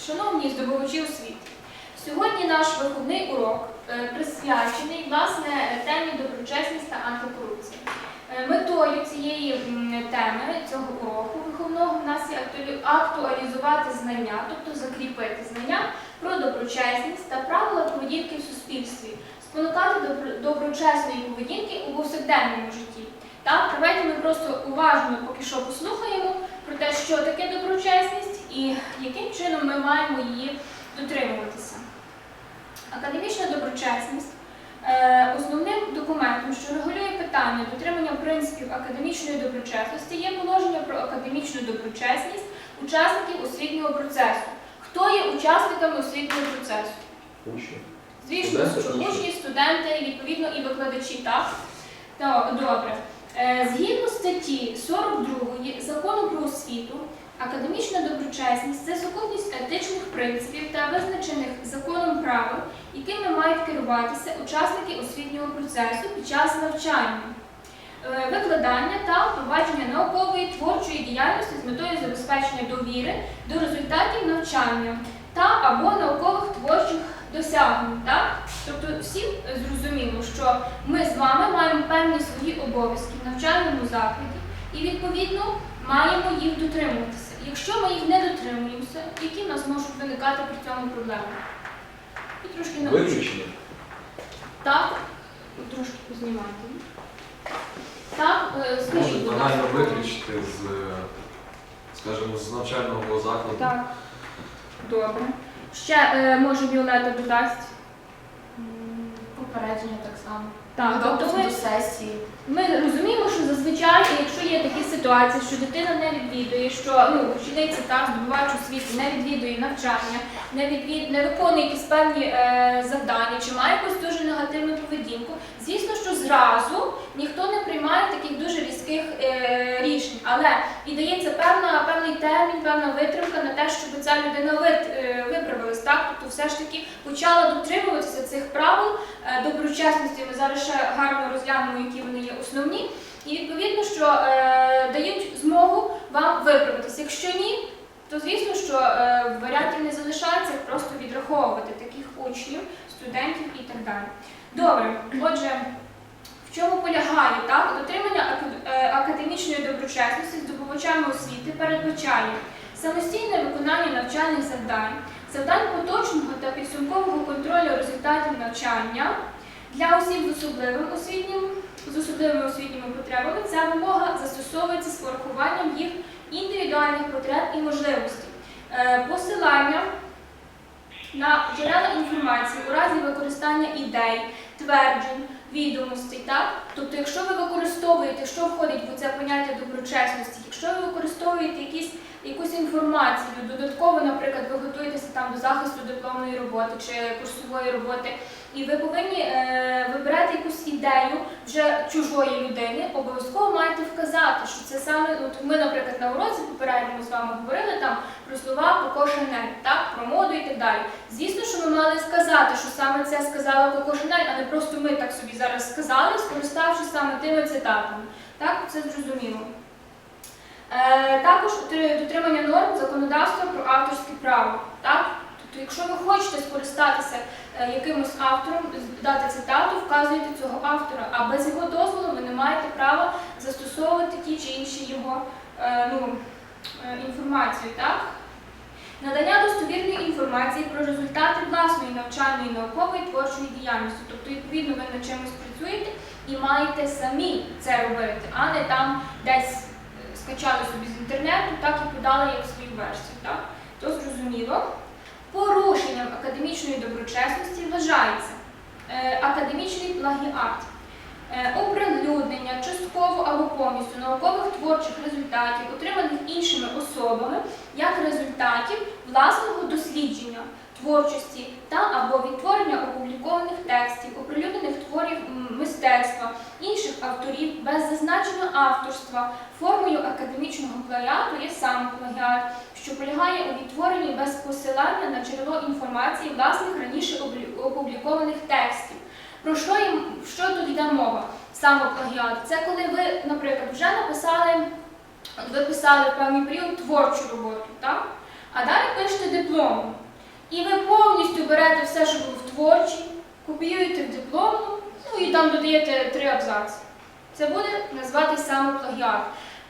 шановні здобувачі освіти, сьогодні наш виховний урок е, присвячений власне темі доброчесність та антикорупція. Е, Метою цієї теми цього уроку виховного в нас є актуалізувати знання, тобто закріпити знання про доброчесність та правила поведінки в суспільстві, спонукати доброчесної поведінки у повсякденному житті. Так, давайте ми просто уважно поки що послухаємо про те, що таке доброчесність і яким чином ми маємо її дотримуватися. Академічна доброчесність е, основним документом, що регулює питання дотримання принципів академічної доброчесності, є положення про академічну доброчесність учасників освітнього процесу. Хто є учасниками освітнього процесу? Учні. Звісно, учні. студенти, відповідно, і викладачі, так? Так, добре. Е, Згідно статті 42 закону про освіту, академічна доброчесність це сукупність етичних принципів та визначених законом правил, якими мають керуватися учасники освітнього процесу під час навчання, е, викладання та впровадження наукової творчої діяльності з метою забезпечення довіри до результатів навчання та або наукових творчих досягнень. Так? Тобто всім е, зрозуміло, що ми з вами маємо певні свої обов'язки в навчальному закладі і відповідно маємо їх дотримуватися. Якщо ми їх не дотримуємося, які в нас можуть виникати при цьому проблеми? І трошки. Виключення. Так, трошки познімати. Так, е, скажіть, будь банально ласка. виключити з, е, скажімо, з навчального закладу. Так. Добре. Ще е, може Віолета додасть. Попередження так само. Так, тобто ми, до сесії. ми розуміємо, що зазвичай, якщо є такі ситуації, що дитина не відвідує, що ну, учениця та здобувач освіти не відвідує навчання, не відвід, не виконує якісь певні е, завдання, чи має якусь дуже негативну поведінку, звісно, що зразу ніхто не приймає таких дуже різких е, рішень, але і дається певна, певний термін, певна витримка на те, щоб ця людина вит, е, виправилась, так? Тобто все ж таки почала дотримуватися цих правил е, доброчесності. Ми зараз ще гарно розглянемо, які вони є основні. І відповідно, що е, дають змогу вам виправитися. Якщо ні, то звісно, що е, варіантів не залишається, просто відраховувати таких учнів, студентів і так далі. Добре, отже, в чому полягає так? Дотримання е, академічної доброчесності здобувачами освіти передбачає самостійне виконання навчальних завдань, завдань поточного та підсумкового контролю результатів навчання для осіб з особливим освітнім з особливими освітніми потребами. Ця вимога застосовується з порахуванням їх індивідуальних потреб і можливостей. Е, Посилання на джерела інформації у разі використання ідей, тверджень, відомостей. Так? Тобто, якщо ви використовуєте, що входить в це поняття доброчесності, якщо ви використовуєте якісь, якусь інформацію, додатково, наприклад, ви готуєтеся там до захисту дипломної роботи чи курсової роботи, і ви повинні е, вибирати якусь ідею вже чужої людини, обов'язково маєте вказати, що це саме, от ми, наприклад, на уроці попередньо з вами говорили там про слова Коко Шанель, так, про моду і так далі. Звісно, що ми мали сказати, що саме це сказала Коко Шанель, просто ми так собі зараз сказали, скориставшись саме тими цитатами. Так, це зрозуміло. Е, також дотримання норм законодавства про авторське право. Так? Тобто, якщо ви хочете скористатися е, якимось автором, дати цитату, вказуєте цього автора, а без його дозволу ви не маєте права застосовувати ті чи інші його е, ну, е, інформацію. Так? Надання достовірної інформації про результати власної навчальної, наукової творчої діяльності. Тобто, відповідно, ви над чимось працюєте і маєте самі це робити, а не там десь е, скачали собі з інтернету, так і подали як свою версію. Так? То зрозуміло. Порушенням академічної доброчесності вважається е, академічний плагіат, оприлюднення частково або повністю наукових творчих результатів, отриманих іншими особами, як результатів власного дослідження, творчості та або відтворення опублікованих текстів, оприлюднених творів мистецтва, інших авторів без зазначення авторства. Формою академічного плагіату є сам плагіат, що полягає у відтворенні без посилання на джерело інформації власних раніше опублікованих текстів. Про що, їм, що тут йде мова? Самоплагіат. Це коли ви, наприклад, вже написали, ви писали в певний період творчу роботу, так? а далі пишете диплом, і ви повністю берете все, що було в творчій, копіюєте в дипломну, ну і там додаєте три абзаци. Це буде називати саме плагіат.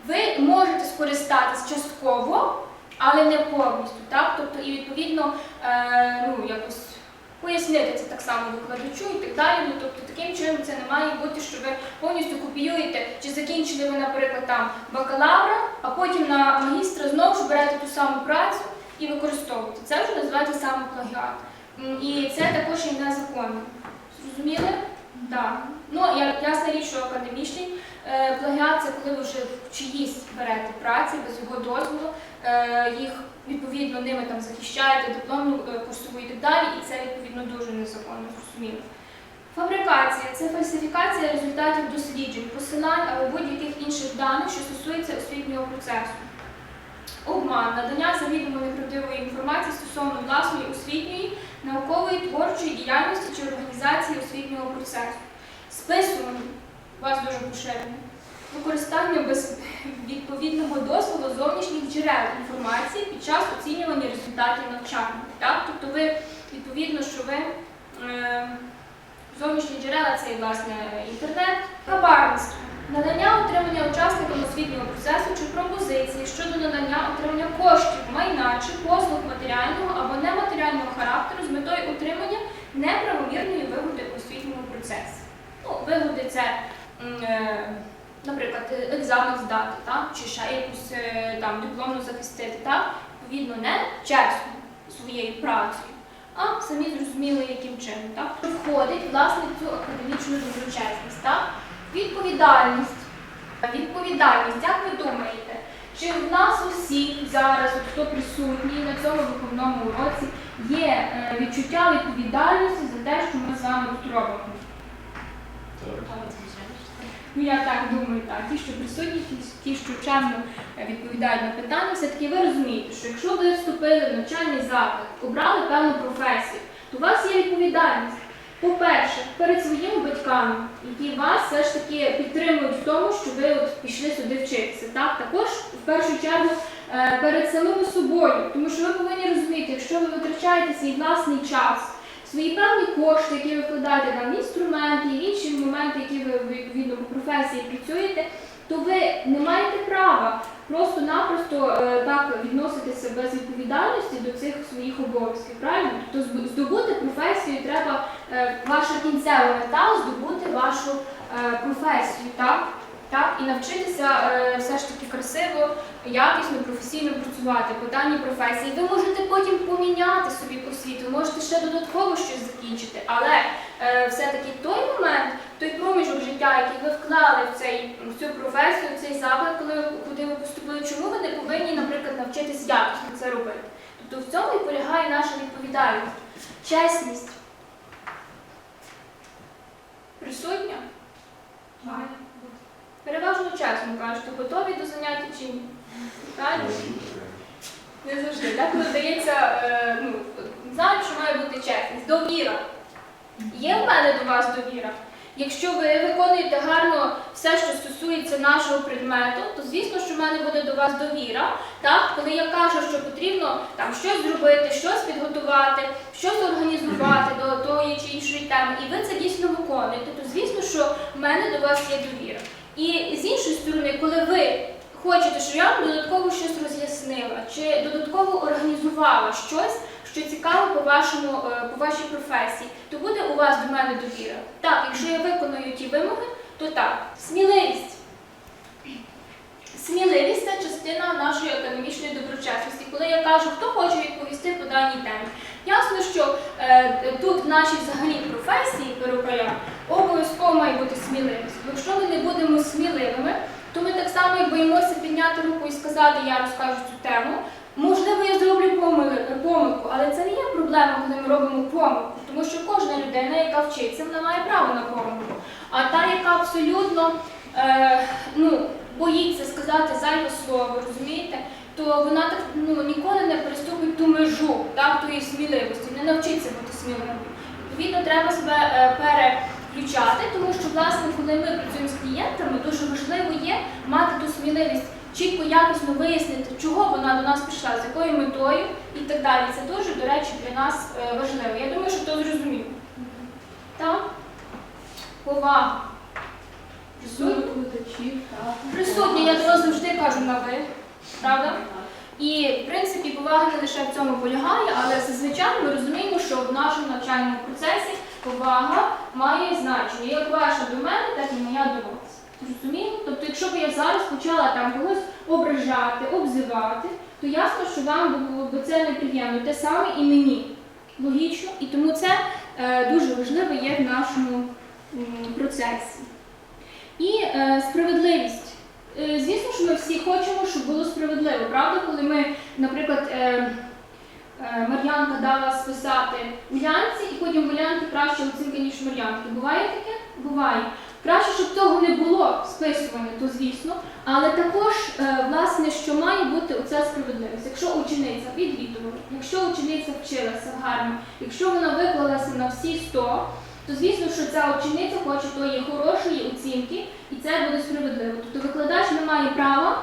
Ви можете скористатись частково, але не повністю. Так? Тобто, і відповідно е, ну, якось пояснити це так само викладачу і так далі. Ну, тобто, таким чином це не має бути, що ви повністю копіюєте, чи закінчили ви, наприклад, там бакалавра, а потім на магістра знову ж берете ту саму працю і використовуєте. Це вже називається саме плагіат. І це також є незаконно. Зрозуміли? Так. Ну, я- ясна річ, що академічний плагіат це коли ви вже в чиїсь берете праці без його дозволу, е, їх відповідно ними там захищаєте, дипломну е, курсову і так далі, і це відповідно дуже незаконно, зрозуміло. Фабрикація це фальсифікація результатів досліджень, посилань або будь-яких інших даних, що стосуються освітнього процесу. Обман, надання завідомо неправдивої інформації стосовно власної освітньої, наукової, творчої діяльності чи організації освітнього процесу. Списування вас дуже поширене. Використання без відповідного дозволу зовнішніх джерел інформації під час оцінювання результатів навчання. Так? Тобто ви відповідно, що ви е, зовнішні джерела це і, власне інтернет, хабарництво. Надання отримання учасникам освітнього процесу чи пропозиції щодо надання отримання коштів, майна чи послуг матеріального або нематеріального характеру з метою отримання неправомірної вигоди освітньому процесі. Ну, вигоди це, наприклад, е, екзамен здати, так? чи ще якусь е, там дипломну захистити, так? відповідно, не чесно своєю працею, а самі зрозуміли, яким чином. Так? Входить власне цю академічну доброчесність. Так? Відповідальність. Відповідальність, як ви думаєте, чи в нас усіх зараз, от хто присутній на цьому виховному уроці, є е, відчуття відповідальності за те, що ми з вами тут робимо? Ну я так думаю, так. Ті, що присутні, ті, що чемно е, відповідають на питання, все-таки ви розумієте, що якщо ви вступили в навчальний заклад, обрали певну професію, то у вас є відповідальність. По-перше, перед своїми батьками, які вас все ж таки підтримують в тому, що ви от пішли сюди вчитися. Так? Також в першу чергу е, перед самими собою, тому що ви повинні розуміти, якщо ви витрачаєте свій власний час, свої певні кошти, які ви вкладаєте там інструменти, інші моменти, які ви відповідно по професії працюєте, то ви не маєте права просто-напросто е, так відноситися без відповідальності до цих своїх обов'язків. Правильно? Тобто здобути професію треба е, ваша кінцева мета здобути вашу е, професію, так? Так, і навчитися е, все ж таки красиво, якісно, професійно працювати по даній професії. Ви можете потім поміняти собі освіту, можете ще додатково щось закінчити, але е, все-таки той момент, той проміжок життя, який ви вклали в, цей, в цю професію, в цей заклад, коли куди ви поступили, чому ви не повинні, наприклад, навчитись якісно це робити? Тобто в цьому і полягає наша відповідальність. Чесність. Присутня? Має. Переважно чесно кажете, готові до заняття чи ні? Правильно? Не завжди. Деколи дається, е, ну, знаю, що має бути чесність. Довіра. Є в мене до вас довіра. Якщо ви виконуєте гарно все, що стосується нашого предмету, то звісно, що в мене буде до вас довіра. Так? Коли я кажу, що потрібно там щось зробити, щось підготувати, щось організувати до тої чи іншої теми, і ви це дійсно виконуєте, то звісно, що в мене до вас є довіра. І з іншої сторони, коли ви хочете, щоб я вам додатково щось роз'яснила, чи додатково організувала щось, що цікаво по вашому е, по вашій професії, то буде у вас до мене довіра. Так, якщо я виконую ті вимоги, то так. Сміливість. Сміливість це частина нашої академічної доброчесності. Коли я кажу, хто хоче відповісти по даній темі. Ясно, що е, тут в нашій взагалі професії перукаря має бути сміливість. Якщо ми не будемо сміливими, то ми так само як боїмося підняти руку і сказати, я розкажу цю тему. Можливо, я зроблю помилку, але це не є проблема, коли ми робимо помилку, тому що кожна людина, яка вчиться, вона має право на помилку. А та, яка абсолютно е, ну, боїться сказати зайве слово, розумієте, то вона так ну, ніколи не переступить ту межу так, тої сміливості, не навчиться бути сміливою. Відповідно, треба себе е, переключати, тому що, власне, коли ми працюємо з клієнтами, дуже важливо є мати ту сміливість чітко якісно вияснити, чого вона до нас прийшла, з якою метою, і так далі. Це дуже, до речі, для нас е, важливо. Я думаю, що хто зрозумів. Так? Повага. Так. Я до вас завжди кажу на ви, правда? І, в принципі, повага не лише в цьому полягає, але зазвичай ми розуміємо, що в нашому навчальному процесі повага має значення. Як ваша до мене, так і моя до вас. Розуміємо? Тобто, якщо б я зараз почала там когось ображати, обзивати, то ясно, що вам було б це неприємно. Те саме і мені. Логічно. І тому це е, дуже важливо є в нашому м, процесі. І е, справедливість. Е, Звісно, що ми всі хочемо, щоб було справедливо, правда? Коли ми, наприклад, е, Мар'янка дала списати Улянці, і потім в Улянки краща оцінка, ніж Мар'янки. Буває таке? Буває. Краще, щоб того не було списування, то звісно. Але також, е, власне, що має бути оця справедливість. Якщо учениця відвідувала, якщо учениця вчилася гарно, якщо вона виклалася на всі 100, то звісно, що ця учениця хоче тої хорошої оцінки, і це буде справедливо. Тобто викладач не має права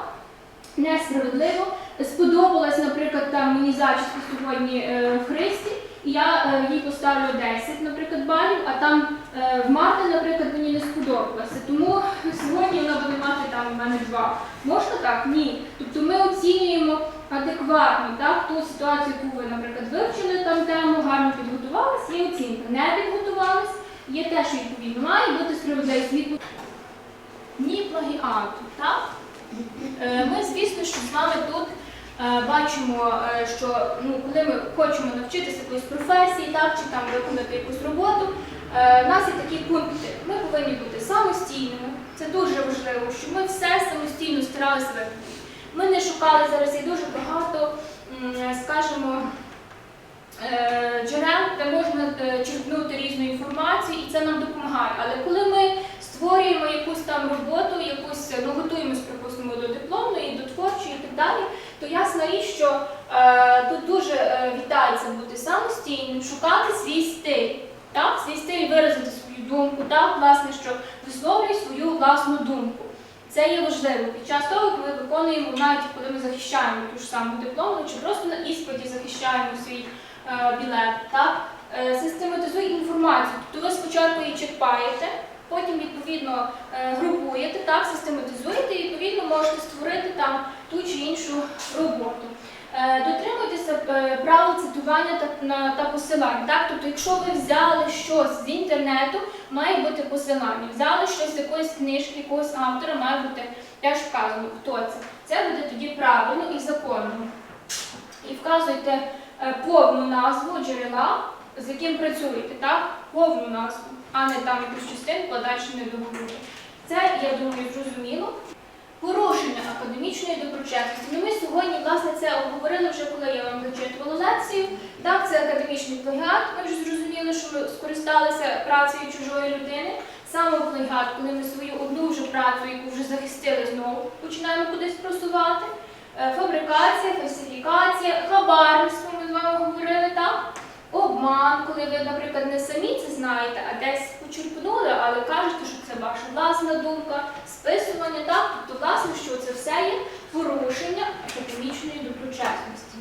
несправедливо. Сподобалась, наприклад, там мені зачіска сьогодні е, Христі, і я е, їй поставлю 10, наприклад, балів, а там е, в Марти, наприклад, мені не сподобалося. Тому сьогодні вона буде мати там у мене 2. Можна так? Ні. Тобто ми оцінюємо адекватно так, ту ситуацію, яку ви, наприклад, вивчили там тему, гарно підготувалися, є оцінка. Не підготувались, є теж відповідно. Має бути справедливість. Ні плагіату, так? Е, Ми, звісно, що з вами тут е, бачимо, е, що ну, коли ми хочемо навчитися якоїсь професії, так, чи там виконати якусь роботу, в нас є такі пункти. Ми повинні бути самостійними. Це дуже важливо, щоб ми все самостійно старалися вивчити. Ми не шукали зараз є дуже багато, скажімо, джерел, де можна черпнути різну інформацію, і це нам допомагає. Але коли ми створюємо якусь там роботу, якусь ну готуємось, припустимо, до дипломної, до творчої і так далі, то ясна річ, що е, тут дуже е, вітається бути самостійним, шукати свій стиль. Так, свій стиль виразити свою думку, так, власне, що висловлює свою власну думку. Це є важливо під час того, ми виконуємо, навіть коли ми захищаємо ту ж саму дипломну, чи просто на іспиті захищаємо свій е, білет. Так? Е, систематизуй інформацію. Тобто ви спочатку її черпаєте, потім відповідно е, групуєте, так, систематизуєте і відповідно можете створити там ту чи іншу роботу. Е, Дотримуйтеся е, правил цитування та, посилань. Так? Тобто, якщо ви взяли щось з інтернету, має бути посилання. Взяли щось з якоїсь книжки, якогось автора, має бути теж вказано, хто це. Це буде тоді правильно і законно. І вказуйте повну назву джерела, з яким працюєте, так? Повну назву, а не там якусь частинку, а далі не договорити. Це, я думаю, зрозуміло. Порушення академічної доброчесності. Ну, ми сьогодні, власне, це обговорили вже, коли я вам зачитувала лекцію. Так, це академічний плагіат. Ми вже зрозуміли, що ми скористалися працею чужої людини. Саме плагіат, коли ми свою одну вже працю, яку вже захистили, знову починаємо кудись просувати. Е, Фабрикація, фальсифікація, хабарництво, ми з вами говорили, так? Обман, коли ви, наприклад, не самі це знаєте, а десь почерпнули, але кажете, що це ваша власна думка, списування, так? Тобто, власне, що це все є порушення академічної доброчесності.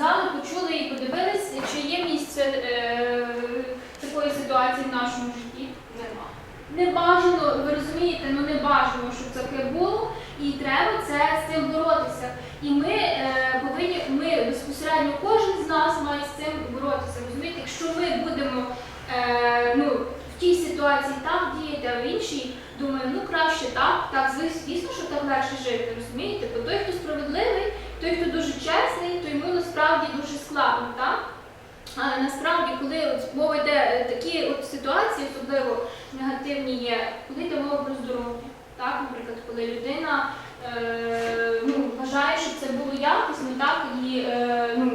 Сказали, почули і подивились, чи є місце е, такої ситуації в нашому житті? Нема. Не бажано, ви розумієте, ну не бажано, щоб таке було, і треба це з цим боротися. І ми е, повинні, ми безпосередньо кожен з нас має з цим боротися. Розумієте, якщо ми будемо е, ну, в тій ситуації так діяти, а в іншій думаємо, ну краще так, так, звісно, що так легше жити, розумієте? Бо той, хто справедливий, той, хто дуже чесний, то йому насправді дуже складно, так? Але насправді, коли от мова йде е, такі от ситуації, особливо негативні є, коли йде мова про здоров'я. Так, наприклад, коли людина е, ну, вважає, що це було якісно, так, і е, ну,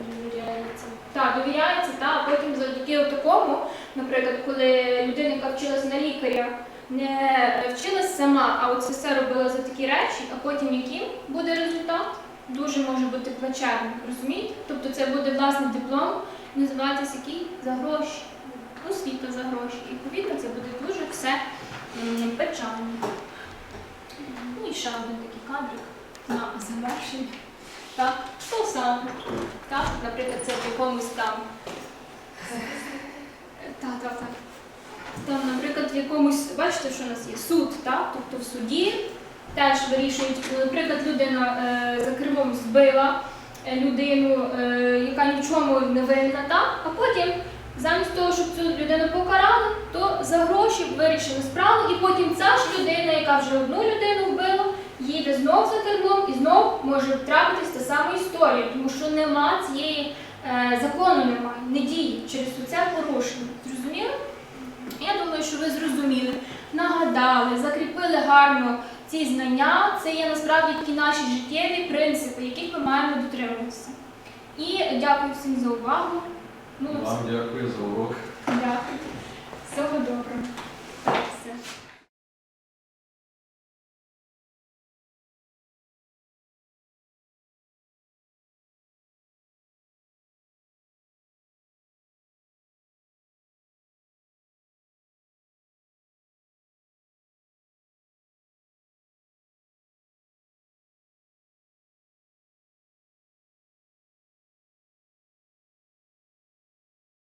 довіряється. Так, довіряється, так, а потім завдяки такому, наприклад, коли людина, яка вчилась на лікаря, не вчилась сама, а от все робила за такі речі, а потім яким буде результат? Дуже може бути плачевним, розумієте? Тобто це буде власний диплом, називатися який за гроші, освіта за гроші. І відповідно це буде дуже все печально. Ну і ще один такий кадрик на завершення. Так, то саме. Так, наприклад, це в якомусь там. Так, так, так. Там, наприклад, в якомусь, бачите, що у нас є суд, так? Тобто в суді теж вирішують, наприклад, людина е, за кермом збила е, людину, е, яка ні в чому не винна, так? а потім замість того, щоб цю людину покарали, то за гроші вирішили справу, і потім ця ж людина, яка вже одну людину вбила, їде знов за кермом і знов може трапитись та сама історія, тому що нема цієї закону немає, не діє через це порушення. Зрозуміли? Я думаю, що ви зрозуміли, нагадали, закріпили гарно ці знання. Це є насправді такі наші життєві принципи, яких ми маємо дотримуватися. І дякую всім за увагу. Ну, Вам дякую за урок. дякую. Всього доброго.